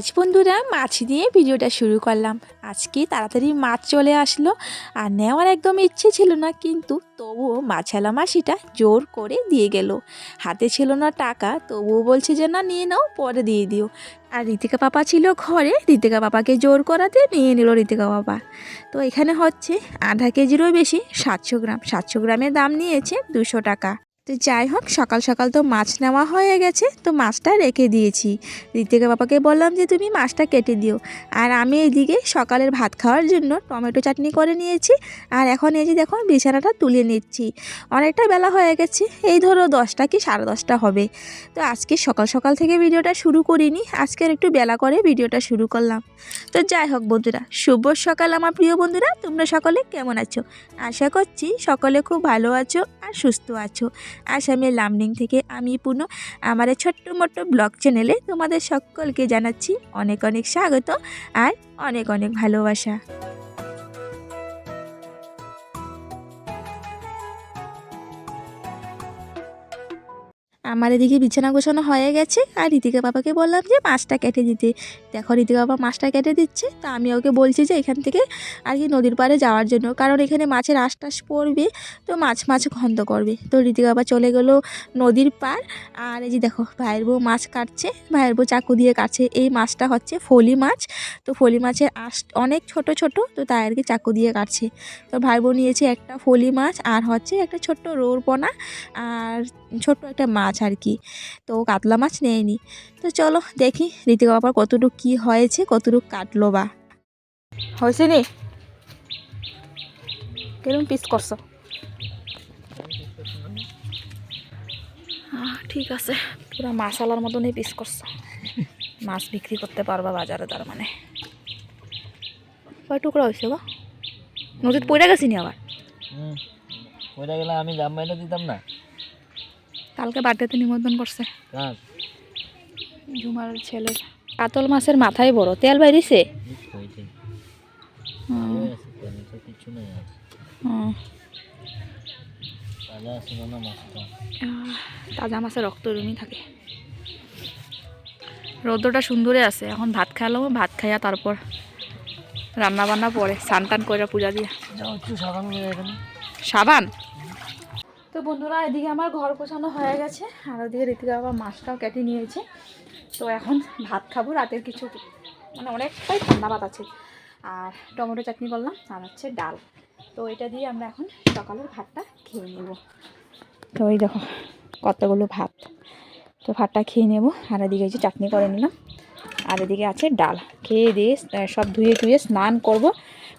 আজ বন্ধুরা মাছ দিয়ে ভিডিওটা শুরু করলাম। আজকে তাড়াতাড়ি মাছ চলে আসলো। আর নেওয়ার একদম ইচ্ছে ছিল না, কিন্তু তবুও মাছালা মাসিটা জোর করে দিয়ে গেল। হাতে ছিল না টাকা, তবুও বলছে যে, না, নিয়ে নাও, পরে দিয়ে দিও। আর ঋতিকা পাপা ছিল ঘরে, ঋতিকা পাপাকে জোর করাতে নিয়ে নিল ঋতিকা পাপা। তো এখানে হচ্ছে আধা কেজিরও বেশি সাতশো গ্রাম। সাতশো গ্রামের দাম নিয়েছে দুশো টাকা। তো যাই হোক, সকাল সকাল তো মাছ নেওয়া হয়ে গেছে, তো মাছটা রেখে দিয়েছি। ঋতিকা বাবাকে বললাম যে, তুমি মাছটা কেটে দিও। আর আমি এইদিকে সকালের ভাত খাওয়ার জন্য টমেটো চাটনি করে নিয়েছি, আর এখন এই যে দেখো, বিছানাটা তুলে নিচ্ছি। অনেকটা বেলা হয়ে গেছে, এই ধরো দশটা কি সাড়ে দশটা হবে। তো আজকে সকাল সকাল থেকে ভিডিওটা শুরু করিনি আজকের একটু বেলা করে ভিডিওটা শুরু করলাম। তো যাই হোক বন্ধুরা, শুভ সকাল আমার প্রিয় বন্ধুরা, তোমরা সকলে কেমন আছো? আশা করছি সকলে খুব ভালো আছো আর সুস্থ আছো। আসামের লামনিং থেকে আমি পুনঃ। আমার ছোট্ট মোট্ট ব্লগ চ্যানেলে তোমাদের সকলকে জানাচ্ছি অনেক অনেক স্বাগত আর অনেক অনেক ভালোবাসা। আমার এদিকে বিছানা গোছানো হয়ে গেছে আর ঋতিকা বাবাকে বললাম যে মাছটা কেটে দিতে। দেখো ঋতিকা বাবা মাছটা কেটে দিচ্ছে, তা আমি ওকে বলছি যে এখান থেকে আর কি নদীর পাড়ে যাওয়ার জন্য, কারণ এখানে মাছের আশটাস পড়বে, তো মাছ মাছ গন্ধ করবে। তো ঋতিকা বাবা চলে গেলো নদীর পার আর এই যে দেখো ভাইয়ের বউ মাছ কাটছে, ভাইয়ের বউ চাকু দিয়ে কাটছে, এই মাছটা হচ্ছে ফলি মাছ। তো ফলি মাছের আঁশ অনেক ছোট ছোট, তো তাই আর কি চাকু দিয়ে কাটছে। তো ভাই বউ নিয়েছে একটা ফলি মাছ, আর হচ্ছে একটা ছোট্ট রোর পোনা আর ছোট্ট একটা মাছ আর কি। তো কাতলা মাছ নেয়নি তো চলো দেখি ঋতিকা বাবার কতটুকু কী হয়েছে কতটুকু কাটলো বা। হয়েছে নি। কিরম পিস করছ? আহ, ঠিক আছে। পুরো মাসালার মতনই পিস করছ। মাছ বিক্রি করতে পারবা বাজারে তার মানে। কয় টুকরা হয়েছে গো? নদীতে পড়ে গেছি নি আবার? হুম ওইটা গেলে আমি দাম বাইনা দিতাম না। কালকে বার্থডেতে নিমন্ত্রণ করছে। ঝুমার ছেলের। কাতল মাছের মাথায় বড়। তেল বাইরেছে। তাজা ছিল মাছের রক্ত রুমি থাকে। রৌদ্রটা সুন্দরে আছে। এখন ভাত খাইলাম ভাত খাইয়া তারপর রান্না বান্না পরে। স্নান টান করে পূজা দিয়া। সাবান সাবান? তো বন্ধুরা, এদিকে আমার ঘর গোছানো হয়ে গেছে, আর ওদিকে ঋতিকা বাবা মাছটাও কেটে নিয়েছে। তো এখন ভাত খাব, রাতের কিছু মানে অনেকটাই ঠান্ডা ভাত আছে। আর টমেটো চাটনি করলাম আর হচ্ছে ডাল। তো এটা দিয়ে আমরা এখন সকালের ভাতটা খেয়ে নেব। তো ওই দেখো, কতগুলো ভাত। তো ভাতটা খেয়ে নেব, আর এদিকে এই যে চাটনি করে নিলাম। আর এদিকে আছে ডাল। খেয়ে দিয়ে সব ধুয়ে টুয়ে স্নান করব।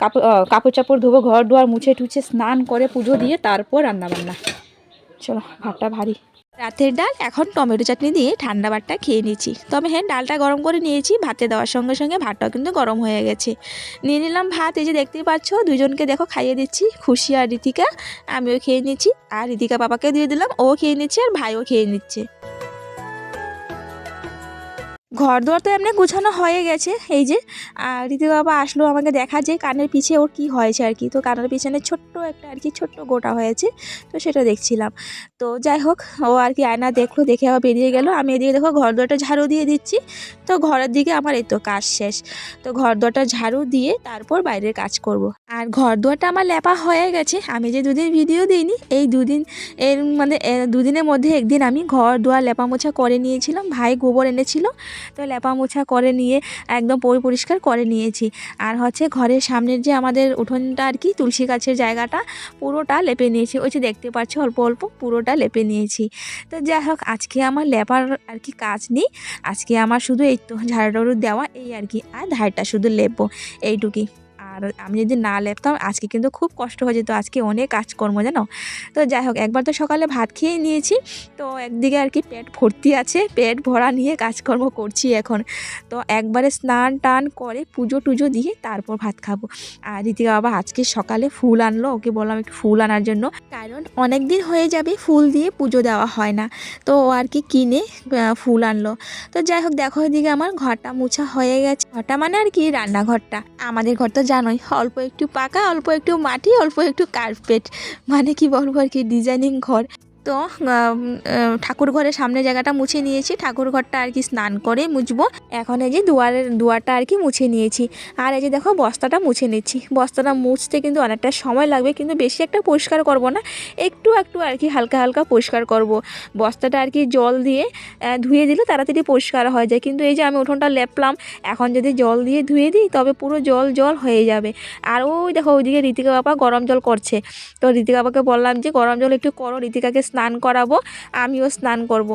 কাপড় কাপড় চাপড় ধোবো, ঘর দুয়ার মুছে টুছে স্নান করে পুজো দিয়ে তারপর রান্না বান্না চলো, ভাতটা ভারী। রাতের ডাল, এখন টমেটো চাটনি দিয়ে ঠান্ডা ভাতটা খেয়ে নিয়েছি। তবে হ্যাঁ ডালটা গরম করে নিয়েছি, ভাতে দেওয়ার সঙ্গে সঙ্গে ভাতটাও কিন্তু গরম হয়ে গেছে। নিয়ে নিলাম ভাত, এই যে দেখতেই পাচ্ছ, দুজনকে দেখো খাইয়ে দিচ্ছি, খুশি আর রীতিকা, আমিও খেয়ে নিচ্ছি, আর রীতিকা বাবাকে দিয়ে দিলাম, ও খেয়ে নিচ্ছে আর ভাইও খেয়ে নিচ্ছে। ঘর দুয়ার তো এমনি গুছানো হয়ে গেছে, এই যে, আর ঋতিকা বাবা আসলো আমাকে দেখা যে কানের পিছে ওর কি হয়েছে আর কি। তো কানের পিছনে ছোট্ট একটা আর কি ছোট্ট গোটা হয়েছে, তো সেটা দেখছিলাম। তো যাই হোক, ও আর কি আয়না দেখল, দেখে আবার বেরিয়ে গেল। আমি এদিকে দেখো ঘর দুয়ারটা ঝাড়ু দিয়ে দিচ্ছি, তো ঘরের দিকে আমার এই তো কাজ শেষ। তো ঘর দুয়ারটা ঝাড়ু দিয়ে তারপর বাইরের কাজ করব। আর ঘর দুয়ারটা আমার লেপা হয়ে গেছে, আমি যে দুদিন ভিডিও দিইনি, এই দুদিন, এর মানে দুদিনের মধ্যে একদিন আমি ঘর দুয়ার লেপা মোছা করে নিয়েছিলাম, ভাই গোবর এনেছিল তো লেপা মোছা করে নিয়ে, একদম পরি পরিষ্কার করে নিয়েছি। আর হচ্ছে ঘরের সামনের যে আমাদের উঠোনটা আর কি, তুলসী গাছের জায়গাটা, পুরোটা লেপে নিয়েছি। ওই যে দেখতে পাচ্ছি অল্প অল্প পুরোটা লেপে নিয়েছি। তো যাই হোক, আজকে আমার লেপার আর কি কাজ নেই। আজকে আমার শুধু এই তো ঝাড়ুর দেওয়া, এই আর কি। আর ধারটা শুধু লেপবো, এইটুকুই। আর আমি যদি না লেপতাম, আজকে কিন্তু খুব কষ্ট হয়ে যেত, আজকে অনেক কাজকর্ম, জানো? তো যাই হোক, একবার তো সকালে ভাত খেয়ে নিয়েছি। তো একদিকে আর কি পেট ভর্তি আছে, পেট ভরা নিয়ে কাজকর্ম করছি এখন। তো একবারে স্নান টান করে পুজো টুজো দিয়ে তারপর ভাত খাব। আর ঋতিকা বাবা আজকে সকালে ফুল আনলো, ওকে বললাম একটু ফুল আনার জন্য। কারণ অনেক দিন হয়ে যাবে ফুল দিয়ে পুজো দেওয়া হয় না। তো ও আর কি কিনে ফুল আনলো। তো যাই হোক, দেখো এদিকে আমার ঘরটা মুছা হয়ে গেছে। ঘরটা মানে আর কি রান্নাঘরটা। আমাদের ঘর তো জানোই অল্প একটু পাকা, অল্প একটু মাটি, অল্প একটু কার্পেট মানে কি বলব আর কি ডিজাইনিং ঘর। তো ঠাকুর ঘরের সামনে জায়গাটা মুছে নিয়েছি। ঠাকুর ঘরটা আর কি স্নান করে মুছবো। এখন এই যে দুয়ারের, দুয়ারটা আর কি মুছে নিয়েছি। আর এই যে দেখো, বস্তাটা মুছে নিচ্ছি। বস্তাটা মুছতে কিন্তু অনেকটা সময় লাগবে, কিন্তু বেশি একটা পরিষ্কার করব না। একটু একটু আর কি হালকা হালকা পরিষ্কার করব। বস্তাটা আর কি জল দিয়ে ধুয়ে দিলে তাড়াতাড়ি পরিষ্কার হয়ে যায়। কিন্তু এই যে আমি উঠোনটা লেপলাম, এখন যদি জল দিয়ে ধুয়ে দিই, তবে পুরো জল জল হয়ে যাবে। আর ওই দেখো, ওইদিকে ঋতিকা বাবা গরম জল করছে। তো ঋতিকা বাবাকে বললাম যে, গরম জল একটু করো, ঋতিকাকে স্নান করাবো, আমিও স্নান করব।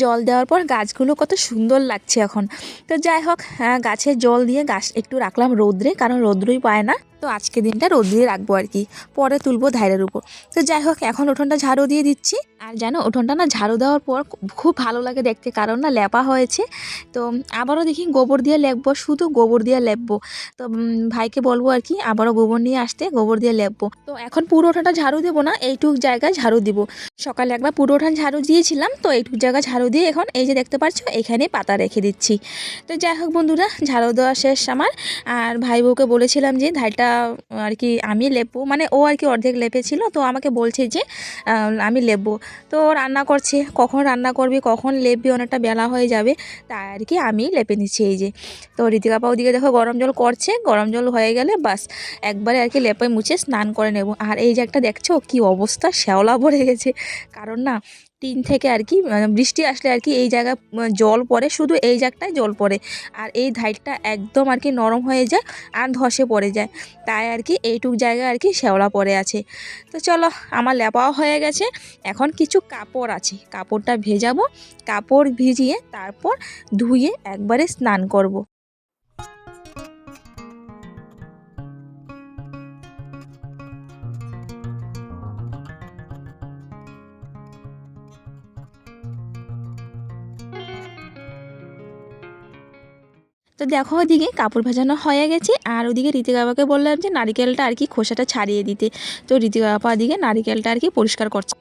জল দেওয়ার পর গাছগুলো কত সুন্দর লাগছে এখন তো যাই হোক গাছে জল দিয়ে গাছ একটু রাখলাম রৌদ্রে, কারণ রৌদ্রই পায় না তো আজকে দিনটা রোদ দিয়ে রাখব আর কি। পরে তুলবো ধারের উপর। তো যাই হোক, এখন উঠোনটা ঝাড়ু দিয়ে দিচ্ছি। আর জানো, উঠোনটা না ঝাড়ু দেওয়ার পর খুব ভালো লাগে দেখতে, কারণ না লেপা হয়েছে। তো আবারও দেখি গোবর দিয়ে লেপবো, শুধু গোবর দিয়ে লেপবো। তো ভাইকে বলব আর কি, আবারও গোবর নিয়ে আসতে, গোবর দিয়ে লেপবো। তো এখন পুরো উঠোনটা ঝাড়ু দেবো না, এইটুক জায়গায় ঝাড়ু দিব। সকালে একবার পুরো উঠান ঝাড়ু দিয়েছিলাম, তো এইটুক জায়গা ঝাড়ু দিয়ে এখন এই যে দেখতে পাচ্ছ, এখানে পাতা রেখে দিচ্ছি। তো যাই হোক বন্ধুরা, ঝাড়ু দেওয়া শেষ আমার। আর ভাই বউকে বলেছিলাম যে ধারটা আর কি আমি লেপবো মানে ও আর কি অর্ধেক লেপেছিল তো আমাকে বলছে যে আমি লেপবো তো রান্না করছে, কখন রান্না করবি, কখন লেপবি, অনেকটা বেলা হয়ে যাবে তাই আর কি আমি লেপে নিচ্ছি এই যে। তো ঋতিকাপা ওদিকে দেখো গরম জল করছে, গরম জল হয়ে গেলে বাস, একবারে আর কি লেপে মুছে স্নান করে নেব। আর এই যে একটা দেখছ, কি অবস্থা, শ্যাওলা ভরে গেছে। কারণ না টিন থেকে আর কি মানে বৃষ্টি আসলে আর কি এই জায়গায় উম, জল পড়ে শুধু এই জায়গাটায় জল পড়ে। আর এই ধাইটটা একদম আর কি নরম হয়ে যায় আর ধসে পড়ে যায়। তাই আর কি এইটুক জায়গায় আর কি শ্যাওলা পড়ে আছে। তো চলো আমার লেপাও হয়ে গেছে। এখন কিছু কাপড় আছে। কাপড়টা ভেজাবো। কাপড় ভিজিয়ে তারপর ধুয়ে একবারে স্নান করব। তো দেখো ওদিকে কাপড় ভাজানো হয়ে গেছে আর ওদিকে ঋতিকা বাবাকে বললাম যে নারিকেলটা আর কি খোসাটা ছাড়িয়ে দিতে। তো ঋতিকা বাবা ওদিকে নারিকেলটা আর কি পরিষ্কার করছে।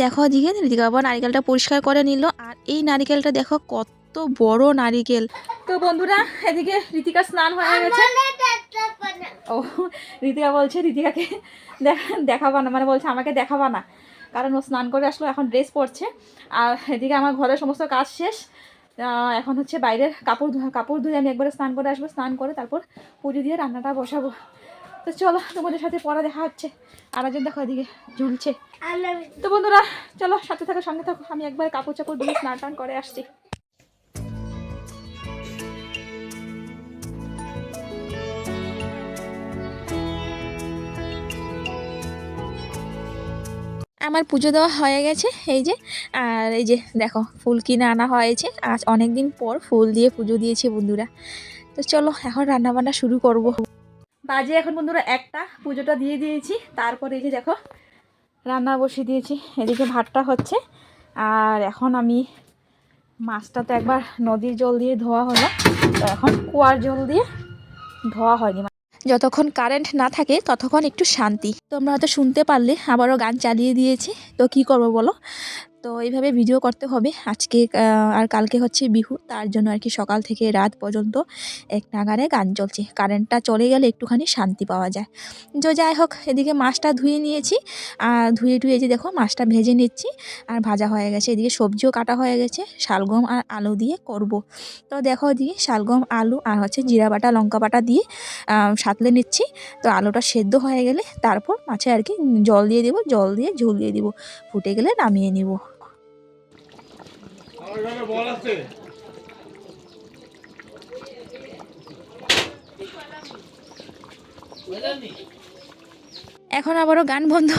দেখো ওদিকে ঋতিকা বাবা নারিকেলটা পরিষ্কার করে নিল আর এই নারিকেলটা দেখো কত বড় নারিকেল। তো বন্ধুরা এদিকে ঋতিকা স্নান হয়ে গেছে। ও ঋতিকা বলছে ঋতিকাকে দেখা দেখাবা না মানে বলছে আমাকে দেখাবা না। কারণ ও স্নান করে আসলো এখন ড্রেস পরছে। আর এদিকে আমার ঘরের সমস্ত কাজ শেষ। এখন হচ্ছে বাইরের কাপড় ধোয়া কাপড় ধুয়ে আমি একবারে স্নান করে আসব স্নান করে তারপর পুজো দিয়ে রান্নাটা বসাবো। তো চলো তোমাদের সাথে পড়া দেখা হচ্ছে। আর একজন দেখো এদিকে ঝুলছে। তো বন্ধুরা চলো সাথে থাকো সঙ্গে থাকো। আমি একবার কাপড় চাপড় ধুয়ে স্নান টান করে আসছি। আমার পুজো দেওয়া হয়ে গেছে, এই যে। আর এই যে, দেখো, ফুল কিনে আনা হয়েছে। আজ অনেক দিন পর ফুল দিয়ে পুজো দিয়েছে বন্ধুরা। তো চলো, এখন রান্না বান্না শুরু করব। বাজে এখন বন্ধুরা একটা, পুজোটা দিয়ে দিয়েছি। তারপরে এই যে দেখো, রান্না বসিয়ে দিয়েছি। এদিকে ভাতটা হচ্ছে। আর এখন আমি মাছটা তো একবার নদীর জল দিয়ে ধোয়া হলো। তো এখন কুয়ার জল দিয়ে ধোয়া হয়নি। যতক্ষণ কারেন্ট না থাকে, ততক্ষণ একটু শান্তি। তোমরা হয়তো শুনতে পারলে, আবারও গান চালিয়ে দিয়েছি। তো কি করব বলো? তো এইভাবে ভিডিও করতে হবে। আজকে আর কালকে হচ্ছে বিহু, তার জন্য আর কি সকাল থেকে রাত পর্যন্ত এক নাগারে গান চলছে। কারেন্টটা চলে গেলে একটুখানি শান্তি পাওয়া যায়। তো যাই হোক, এদিকে মাছটা ধুয়ে নিয়েছি। আর ধুয়ে টুয়ে যে দেখো, মাছটা ভেজে নিচ্ছি। আর ভাজা হয়ে গেছে। এদিকে সবজিও কাটা হয়ে গেছে। শালগম আর আলু দিয়ে করব। তো দেখো এদিকে শালগম, আলু আর হচ্ছে জিরা বাটা, লঙ্কা বাটা দিয়ে সাঁতলে নিচ্ছি। তো আলুটা সেদ্ধ হয়ে গেলে তারপর মাছে আর কি জল দিয়ে দেবো, জল দিয়ে ঝোল দিয়ে দিব। ফুটে গেলে নামিয়ে নিব। এখন আবারও গান বন্ধ।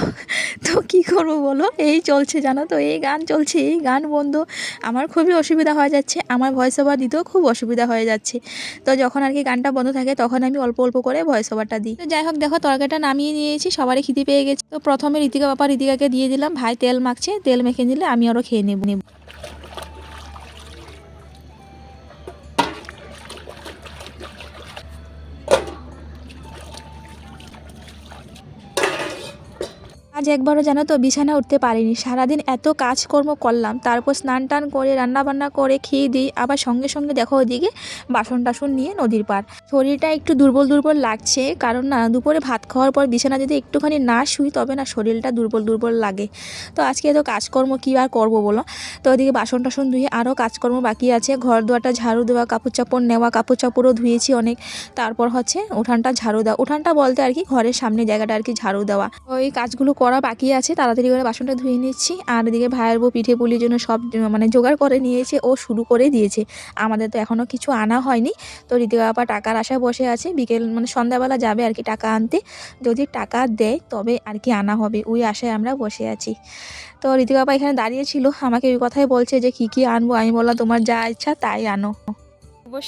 তো কি করব বলো? এই চলছে জানো তো, এই গান চলছে, এই গান বন্ধ। আমার খুবই অসুবিধা হয়ে যাচ্ছে, আমার ভয়েস ওভার দিতেও খুব অসুবিধা হয়ে যাচ্ছে। তো যখন আর কি গানটা বন্ধ থাকে, তখন আমি অল্প অল্প করে ভয়েস ওভারটা দিই। তো যাই হোক, দেখো তরকারিটা নামিয়ে নিয়েছি, সবারই খিদে পেয়ে গেছে। তো প্রথমে ঋতিকা বাপা ঋতিকাকে দিয়ে দিলাম, ভাই তেল মাখছে, তেল মেখে নিলে আমি আরও খেয়ে নেব নেব। একবারও জানো তো বিছানা উঠতে পারিনি। সারাদিন এত কাজকর্ম করলাম, তারপর স্নান টান করে রান্না বান্না করে, খেয়ে দিই আবার সঙ্গে সঙ্গে দেখো ওদিকে বাসন টাসন নিয়ে নদীর পার শরীরটা একটু দুর্বল দুর্বল লাগছে, কারণ না, দুপুরে ভাত খাওয়ার পর বিছানা যদি একটুখানি না শুই, তবে না শরীরটা দুর্বল দুর্বল লাগে। তো আজকে তো কাজকর্ম কী আর করব বলো? তো ওদিকে বাসন টাসন ধুয়ে আরও কাজকর্ম বাকি আছে। ঘর দুয়ারটা ঝাড়ু দেওয়া, কাপড় চাপড় নেওয়া, কাপড় চাপড়ও ধুয়েছি অনেক। তারপর হচ্ছে উঠানটা ঝাড়ু দেওয়া। উঠানটা বলতে আর কি, ঘরের সামনে জায়গাটা আর কি ঝাড়ু দেওয়া। ওই কাজগুলো করা বাকি আছে, তাড়াতাড়ি করে বাসনটা ধুয়ে নিচ্ছি। আর এদিকে ভাইয়ের বউ পিঠে পুলির জন্য সব মানে জোগাড় করে নিয়েছে, ও শুরু করে দিয়েছে। আমাদের তো এখনও কিছু আনা হয়নি। তো ঋতিকা বাবা টাকার আশায় বসে আছে, বিকেল মানে সন্ধ্যাবেলা যাবে আর কি টাকা আনতে। যদি টাকা দেয়, তবে আর কি আনা হবে, ওই আশায় আমরা বসে আছি। তো ঋতিকা বাবা এখানে দাঁড়িয়ে ছিল, আমাকে ওই কথাই বলছে যে, কী কী আনব? আমি বললাম, তোমার যা ইচ্ছা, তাই আনো।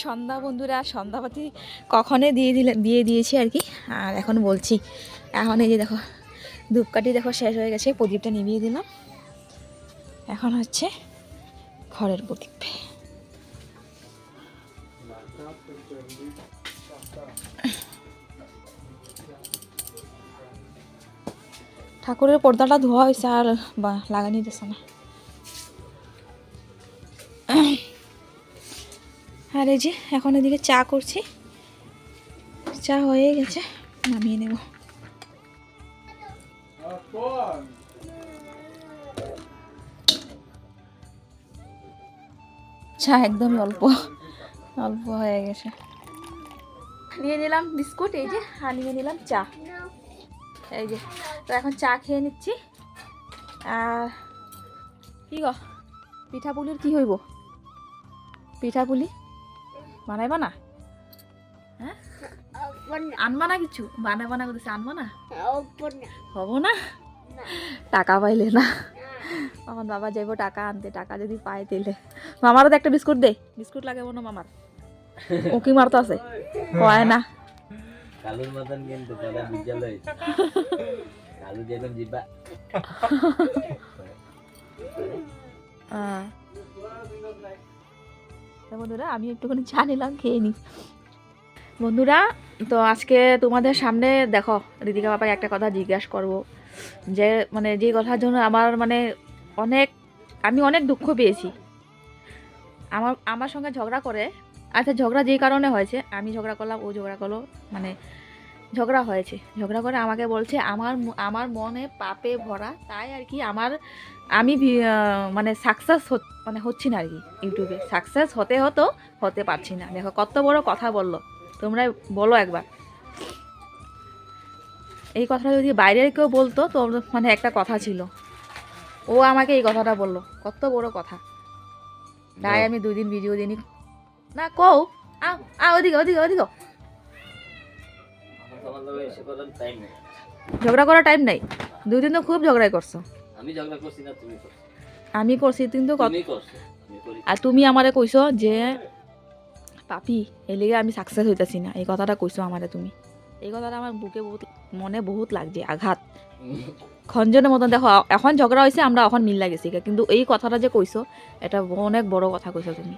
সন্ধ্যা বন্ধুরা, সন্ধ্যাবাতি কখনই দিয়ে দিলে, দিয়ে দিয়েছি আর কি। আর এখন বলছি, এখন এই যে দেখো ধূপকাঠি দেখো শেষ হয়ে গেছে, প্রদীপটা নিভিয়ে দিলাম। এখন হচ্ছে ঘরের প্রদীপ। ঠাকুরের পর্দাটা ধোয়া হয়েছে আর লাগানি দিতেছে না। আর এই যে এখন এদিকে চা করছি। চা হয়ে গেছে, নামিয়ে নেব। চা একদমই অল্প। অল্প হয়ে গেছে। নিয়ে নিলাম বিস্কুট এই যে আর নিয়ে নিলাম চা। এই যে তো এখন চা খেয়ে নিচ্ছি। আর কি গো পিঠাপুলির কি হইব? পিঠাপুলি? বানাইবা না? হ্যাঁ? আনবা না কিছু? বানাইবা না করতেছে আনবা না। হব না? টাকা পাইলে না। আমার বাবা যাইব টাকা আনতে টাকা যদি পায় তেলে মামারও তো একটা বিস্কুট দে বিস্কুট লাগে না মামার। ও কি মারতো আছে? হয় না। কালুর মতন কিন্তু পরে বিদ্যালয়। কালু যেরকম জিব্বা। তো বন্ধুরা আমি একটুখানি চা নিলাম খেয়ে নিই বন্ধুরা তো আজকে তোমাদের সামনে দেখো ঋতিকা বাবাকে একটা কথা জিজ্ঞাসা করব। যে মানে যে কথার জন্য আমার মানে অনেক, আমি অনেক দুঃখ পেয়েছি। আমার আমার সঙ্গে ঝগড়া করে আচ্ছা ঝগড়া যেই কারণে হয়েছে, আমি ঝগড়া করলাম, ও ঝগড়া করল মানে ঝগড়া হয়েছে। ঝগড়া করে আমাকে বলছে, আমার আমার মনে পাপে ভরা, তাই আর কি আমার, আমি মানে সাকসেস মানে হচ্ছি না আর কি ইউটিউবে। সাকসেস হতে হতো, হতে পারছি না। দেখো, কত বড় কথা বলল। তোমরা বলো একবার। এই কথাটা যদি বাইরের কেউ বলতো তো মানে একটা কথা ছিল। ও আমাকে এই কথাটা বলল। কত বড় কথা। তাই আমি দুই দিন ভিডিও দিইনি। না কও। আও আ ওদিকে ওদিকে ওদিকে। ঝগড়া করার টাইম নাই। দুই দিন তো খুব ঝগড়াই করছ। আমি ঝগড়া করছি না তুমি আমি করছি কিন্তু আর তুমি আমারে কইছো যে পাপি এই লেগে আমি সাকসেস হইতাছি না। এই কথাটা কইছো আমারে তুমি। এই কথাটা আমার বুকে বহুত মনে বহুত লাগছে আঘাত। খঞ্জনের মতন দেখো এখন ঝগড়া হয়েছে আমরা এখন মিল লাগেছি কিন্তু এই কথাটা যে কইছো এটা অনেক বড় কথা কইছো তুমি।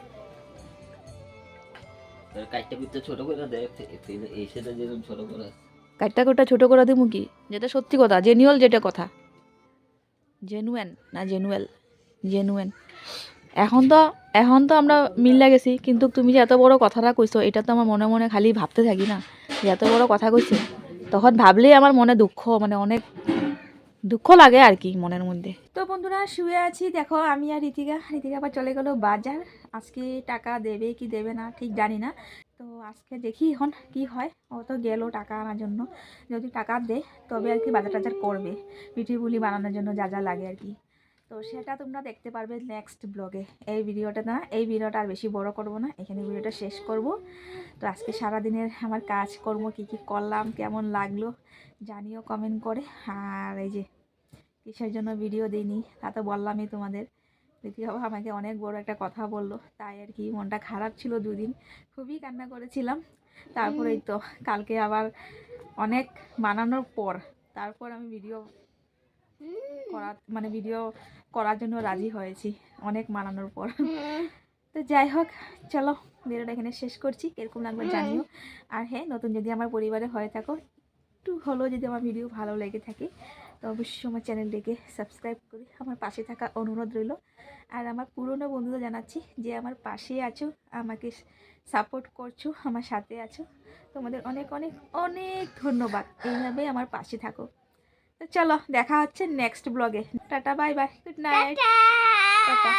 কাটটা কোটটা ছোট করে দিমু কি? যেটা সত্যি কথা জেনুয়াল যেটা কথা। জেনুয়েন না জেনুয়েল জেনুয়েন এখন তো এখন তো আমরা মিল লাগেছি কিন্তু তুমি যে এত বড় কথাটা কইছো এটা তো আমার মনে মনে খালি ভাবতে থাকি না। এত বড় কথা কইছে? তখন ভাবলেই আমার মনে দুঃখ মানে অনেক দুঃখ লাগে আর কি মনের মধ্যে। তো বন্ধুরা, শুয়ে আছি। দেখো, আমি আর রীতিকা রীতিকা আবার চলে গেল বাজার। আজকে টাকা দেবে কি দেবে না, ঠিক জানি না। তো আজকে দেখি এখন কি হয়। ও তো গেল টাকা আনার জন্য। যদি টাকা দেয় তবে আর কি বাজার টাজার করবে। পিঠে পুলি বানানোর জন্য যা যা লাগে আর কি। তো সেটা তোমরা দেখতে পারবে নেক্সট ব্লগে এই ভিডিওটা না, এই ভিডিওটা আর বেশি বড় করব না, এখানে ভিডিওটা শেষ করব। তো আজকে সারাদিনের আমার কাজ কাজকর্ম কী কী করলাম, কেমন লাগল জানিও কমেন্ট করে। আর এই যে, কিসের জন্য ভিডিও দিইনি, তা তো বললামই তোমাদের। বাবা আমাকে অনেক বড় একটা কথা বলল, তাই আর কি মনটা খারাপ ছিল দুদিন। খুবই কান্না করেছিলাম। তারপরেই তো, কালকে আবার অনেক মানানোর পর, তারপর আমি ভিডিও করা মানে ভিডিও করার জন্য রাজি হয়েছি, অনেক মানানোর পর। তো যাই হোক, চলো ভিডিওটা এখানে শেষ করছি এরকম লাগবে জানিও। আর হ্যাঁ নতুন যদি আমার পরিবারে হয়ে থাকো, একটু হলেও যদি আমার ভিডিও ভালো লেগে থাকে, তো অবশ্যই আমার চ্যানেলটিকে সাবস্ক্রাইব করে আমার পাশে থাকা অনুরোধ রইল। আর আমার পুরনো বন্ধুদের জানাচ্ছি যে আমার পাশে আছো, আমাকে সাপোর্ট করছ, আমার সাথে আছো। তোমাদের অনেক অনেক অনেক ধন্যবাদ। এইভাবেই আমার পাশে থাকো। তো চলো দেখা হচ্ছে নেক্সট ব্লগে tata bye bye good night tata.